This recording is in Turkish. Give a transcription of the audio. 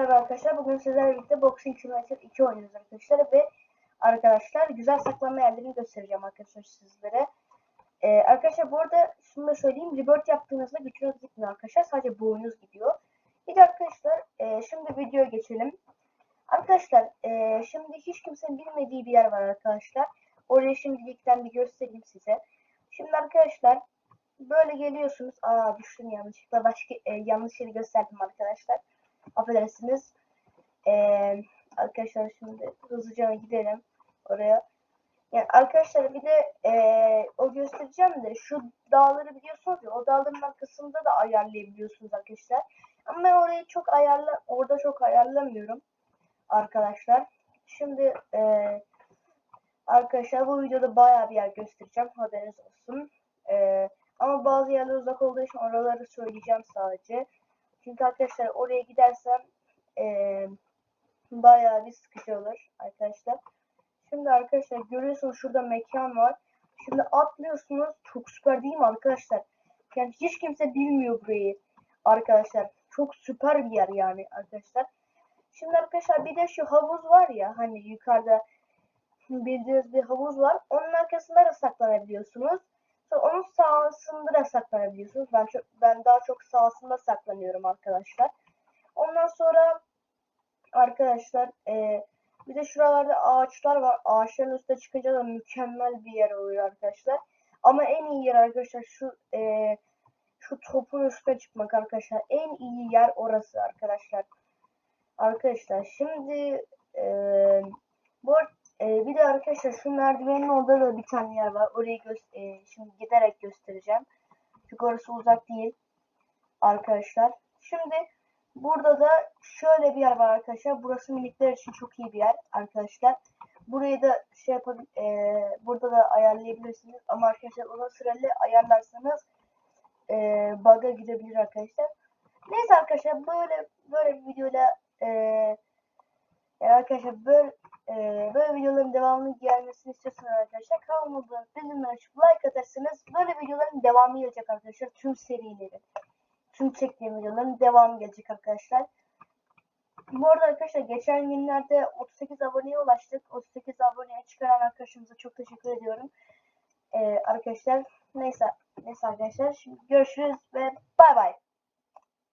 merhaba arkadaşlar. Bugün sizlerle birlikte Boxing Simulator 2 oynuyoruz arkadaşlar ve arkadaşlar güzel saklanma yerlerini göstereceğim arkadaşlar sizlere. Ee, arkadaşlar bu arada şunu da söyleyeyim. Rebirth yaptığınızda gücünüz gitmiyor arkadaşlar. Sadece boyunuz gidiyor. Bir de arkadaşlar e, şimdi videoya geçelim. Arkadaşlar e, şimdi hiç kimsenin bilmediği bir yer var arkadaşlar. Orayı şimdilikten bir göstereyim size. Şimdi arkadaşlar böyle geliyorsunuz. Aa düştüm yanlışlıkla. Başka e, yanlış yeri gösterdim arkadaşlar. Affedersiniz. Ee, arkadaşlar şimdi hızlıca gidelim oraya. Yani arkadaşlar bir de ee, o göstereceğim de şu dağları biliyorsunuz ya o dağların arkasında da ayarlayabiliyorsunuz arkadaşlar. Ama ben orayı çok ayarla orada çok ayarlamıyorum arkadaşlar. Şimdi ee, arkadaşlar bu videoda bayağı bir yer göstereceğim haberiniz olsun. Ee, ama bazı yerler uzak olduğu için oraları söyleyeceğim sadece. Çünkü arkadaşlar oraya gidersem ee, bayağı bir sıkıcı olur arkadaşlar. Şimdi arkadaşlar görüyorsunuz şurada mekan var. Şimdi atlıyorsunuz. Çok süper değil mi arkadaşlar? Yani hiç kimse bilmiyor burayı arkadaşlar. Çok süper bir yer yani arkadaşlar. Şimdi arkadaşlar bir de şu havuz var ya hani yukarıda bildiğiniz bir havuz var. Onun arkasında da saklanabiliyorsunuz. Onun sağsında da saklanabiliyorsunuz. Ben çok ben daha çok sağsında saklanıyorum arkadaşlar. Ondan sonra arkadaşlar e, bir de şuralarda ağaçlar var. Ağaçların üstüne çıkınca da mükemmel bir yer oluyor arkadaşlar. Ama en iyi yer arkadaşlar şu e, şu topun üstüne çıkmak arkadaşlar. En iyi yer orası arkadaşlar. Arkadaşlar şimdi e, bu e, bir de arkadaşlar şu merdivenin orada da bir tane yer var. Orayı e, şimdi giderek göstereceğim. Çünkü orası uzak değil arkadaşlar. Şimdi burada da şöyle bir yer var arkadaşlar. Burası minikler için çok iyi bir yer arkadaşlar. Burayı da şey yapabilir, e, burada da ayarlayabilirsiniz. Ama arkadaşlar uzun süreli ayarlarsanız e, bug'a gidebilir arkadaşlar. Neyse arkadaşlar böyle böyle bir videoyla e, yani arkadaşlar böyle ee, böyle videoların devamlı gelmesini istiyorsanız arkadaşlar kanalımıza bildirimleri açıp like atarsanız böyle videoların devamı gelecek arkadaşlar. Tüm serileri. Tüm çektiğim videoların devamı gelecek arkadaşlar. Bu arada arkadaşlar geçen günlerde 38 aboneye ulaştık. 38 aboneye çıkaran arkadaşımıza çok teşekkür ediyorum. Ee, arkadaşlar neyse neyse arkadaşlar şimdi görüşürüz ve bay bay.